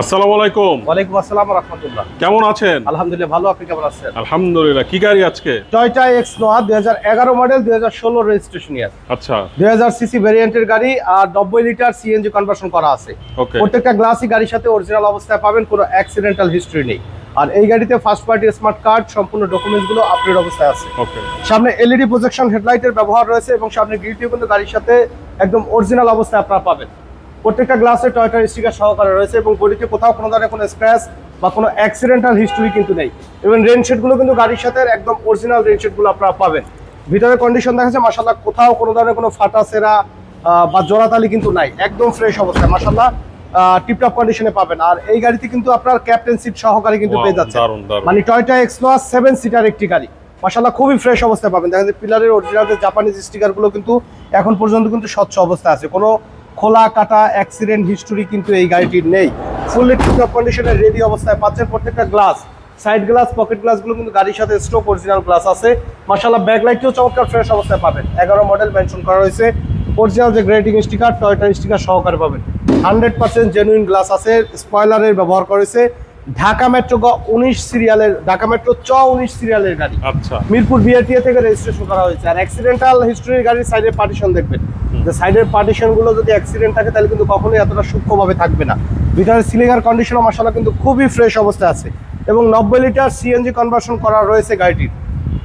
আসসালামু আলাইকুম। ওয়ালাইকুম আসসালাম রহমতুল্লাহ। কেমন আছেন? আলহামদুলিল্লাহ ভালো। আপনি কেমন আছেন? আলহামদুলিল্লাহ। কি গাড়ি আজকে? টয়টা এক্স নোয়া দুই হাজার এগারো মডেল দুই হাজার ষোলো রেজিস্ট্রেশন ইয়ার আচ্ছা। সিসি ভ্যারিয়েন্টের গাড়ি আর নব্বই লিটার সিএনজি কনভার্সন করা আছে। প্রত্যেকটা গ্লাসই গাড়ির সাথে অরিজিনাল অবস্থায় পাবেন কোনো অ্যাক্সিডেন্টাল হিস্ট্রি নেই। আর এই গাড়িতে ফার্স্ট পার্টি স্মার্ট কার্ড সম্পূর্ণ আপডেট অবস্থায় আছে। সামনে এলইডি প্রজেকশন হেডলাইটের ব্যবহার রয়েছে এবং সামনে গ্রিলটিও কিন্তু গাড়ির সাথে একদম অরিজিনাল অবস্থায় আপনারা পাবেন। প্রত্যেকটা গ্লাসে টয়টার স্টিকার সহকারে রয়েছে এবং বডিতে কোথাও কোনো ধরনের কোনো স্ক্র্যাচ বা কোনো অ্যাক্সিডেন্টাল হিস্ট্রি কিন্তু নেই। এবং রেনশেডগুলো কিন্তু গাড়ির সাথে একদম অরিজিনাল রেনশেডগুলো আপনারা পাবেন। ভিতরে কন্ডিশন দেখা যাচ্ছে মাসাল্লাহ কোথাও কোনো ধরনের কোনো ফাটা সেরা বা জোড়াতালি কিন্তু নাই। একদম ফ্রেশ অবস্থায় মাসাল্লাহ টিপটপ কন্ডিশনে পাবেন। আর এই গাড়িতে কিন্তু আপনার ক্যাপ্টেন সিট সহকারে কিন্তু পেয়ে যাচ্ছে। মানে টয়টা এক্সনোয়া সেভেন সিটার একটি গাড়ি। মাসাল্লাহ খুবই ফ্রেশ অবস্থায় পাবেন। দেখা যায় পিলারের অরিজিনাল যে জাপানিজ স্টিকারগুলো কিন্তু এখন পর্যন্ত কিন্তু স্বচ্ছ অবস্থায় আছে। কোনো খোলা কাটা অ্যাক্সিডেন্ট হিস্টোরি কিন্তু এই গাড়িটির নেই। ফুললি টিপটপ কন্ডিশনে রেডি অবস্থায় পাচ্ছেন প্রত্যেকটা গ্লাস সাইড গ্লাস পকেট গ্লাসগুলো কিন্তু গাড়ির সাথে স্ট্রোক অরিজিনাল গ্লাস আছে। মাসাল্লাহ ব্যাকলাইটটিও চমৎকার ফ্রেশ অবস্থায় পাবেন। এগারো মডেল মেনশন করা হয়েছে। অরিজিনাল যে গ্রেডিং স্টিকার টয়টার স্টিকার সহকারে পাবেন। হান্ড্রেড পার্সেন্ট জেনুইন গ্লাস আছে স্পয়লারের ব্যবহার করেছে ঢাকা মেট্রো গ উনিশ সিরিয়ালের ঢাকা মেট্রো চ উনিশ সিরিয়ালের গাড়ি। আচ্ছা। মিরপুর বিআরটিএ থেকে রেজিস্ট্রেশন করা হয়েছে। আর অ্যাক্সিডেন্টাল হিস্ট্রির গাড়ির সাইডে পার্টিশন দেখবেন। যে সাইডের পার্টিশনগুলো যদি অ্যাক্সিডেন্ট থাকে, তাহলে কিন্তু কখনোই এতটা সূক্ষ্মভাবে থাকবে না। ভিতরে সিলিংয়ের কন্ডিশনও মশালা কিন্তু খুবই ফ্রেশ অবস্থায় আছে। এবং নব্বই লিটার সিএনজি কনভার্সন করা রয়েছে গাড়িটির।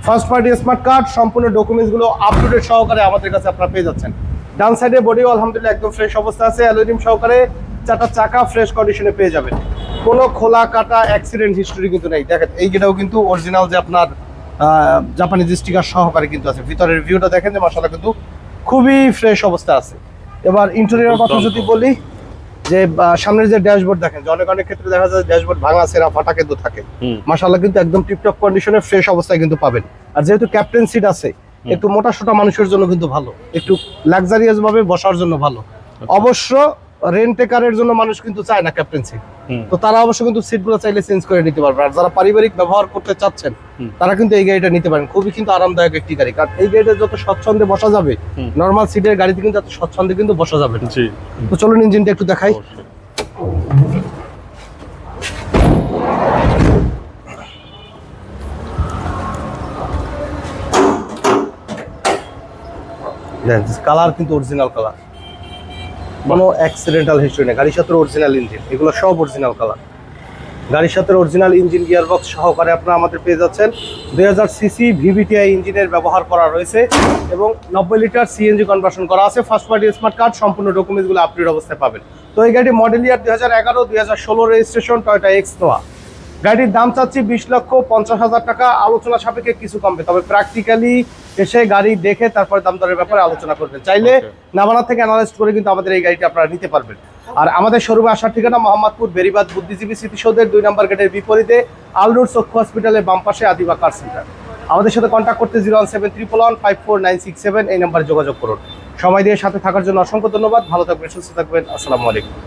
ফার্স্ট পার্টি স্মার্ট কার্ড সম্পূর্ণ ডকুমেন্টসগুলো আপ টু ডেট সহকারে আমাদের কাছে আপনারা পেয়ে যাচ্ছেন। ডান সাইডে বডিও আলহামদুলিল্লাহ একদম ফ্রেশ অবস্থা আছে। অ্যালুমিনিয়াম সহকারে চারটা চাকা ফ্রেশ কন্ডিশনে পেয়ে যাবেন। কোনো খোলা কাটা অ্যাক্সিডেন্ট হিস্টরি কিন্তু নেই। দেখেন, এই গেটাও কিন্তু অরিজিনাল যে আপনার জাপানিজ স্টিকার সহকারে কিন্তু আছে। ভিতরের ভিউটা দেখেন যে মশলা কিন্তু খুবই ফ্রেশ অবস্থা আছে। এবার ইন্টেরিয়র কথা যদি বলি যে সামনের যে ড্যাশবোর্ড দেখেন যে অনেক অনেক ক্ষেত্রে দেখা যায় ড্যাশবোর্ড ভাঙা সেরা ফাটা কিন্তু থাকে। মাসাল্লাহ কিন্তু একদম টিপটপ কন্ডিশনে ফ্রেশ অবস্থায় কিন্তু পাবেন। আর যেহেতু ক্যাপ্টেন সিট আছে একটু মোটা সোটা মানুষের জন্য কিন্তু ভালো। একটু লাক্সারিয়াস ভাবে বসার জন্য ভালো। অবশ্য রেন্টেকারের জন্য মানুষ কিন্তু চায় না ক্যাপ্টেন সিট হুম। তো তারা অবশ্য কিন্তু সিটগুলো চাইলে চেঞ্জ করে নিতে পারবে। আর যারা পারিবারিক ব্যবহার করতে চাচ্ছেন তারা কিন্তু এই গাড়িটা নিতে পারেন। খুবই কিন্তু আরামদায়ক একটি গাড়ি। কারণ এই গাড়িটা যত স্বচ্ছন্দে বসা যাবে নর্মাল সিটের গাড়িতে কিন্তু এত স্বচ্ছন্দে কিন্তু বসা যাবে না। তো চলুন ইঞ্জিনটা একটু দেখাই। কালার কিন্তু অরিজিনাল কালার কোনো অ্যাক্সিডেন্টাল হিস্ট্রি নেই। গাড়ির সাথে অরিজিনাল ইঞ্জিন এগুলো সব অরিজিনাল কালার গাড়ির সাথে অরিজিনাল ইঞ্জিন গিয়ারবক্স সহকারে আপনারা আমাদের পেয়ে যাচ্ছেন। দুই হাজার সিসি ভিভিটিআই ইঞ্জিনের ব্যবহার করা রয়েছে এবং নব্বই লিটার সিএনজি কনভার্সন করা আছে। ফার্স্ট পার্টি স্মার্ট কার্ড সম্পূর্ণ ডকুমেন্টসগুলো আপডেট অবস্থায় পাবেন। তো এই গাড়ি মডেল ইয়ার দুই হাজার এগারো, দুই হাজার ষোলো রেজিস্ট্রেশন টয়টা এক্স নোয়া গাড়ির দাম চাচ্ছি বিশ লক্ষ পঞ্চাশ হাজার টাকা। আলোচনা সাপেক্ষে কিছু কমবে তবে প্র্যাকটিক্যালি এসে গাড়ি দেখে তারপরে দাম দরের ব্যাপারে আলোচনা করবেন। চাইলে. নাবানা থেকে অ্যানালাইজ করে কিন্তু আমাদের এই গাড়িটা আপনারা নিতে পারবেন। আর আমাদের শোরুমে আসার ঠিকানা মোহাম্মদপুর বেরিবাদ বুদ্ধিজীবী স্মৃতিসৌধের দুই নম্বর গেটের বিপরীতে আলরুড চক্ষু হসপিটালের বাম পাশে আদিবা কার সেন্টার আমাদের সাথে কন্ট্যাক্ট করতে zero one seven triple one five four nine six seven এই নাম্বারে যোগাযোগ করুন। সময় দিয়ে সাথে থাকার জন্য অসংখ্য ধন্যবাদ। ভালো থাকবেন সুস্থ থাকবেন। আসসালামু আলাইকুম।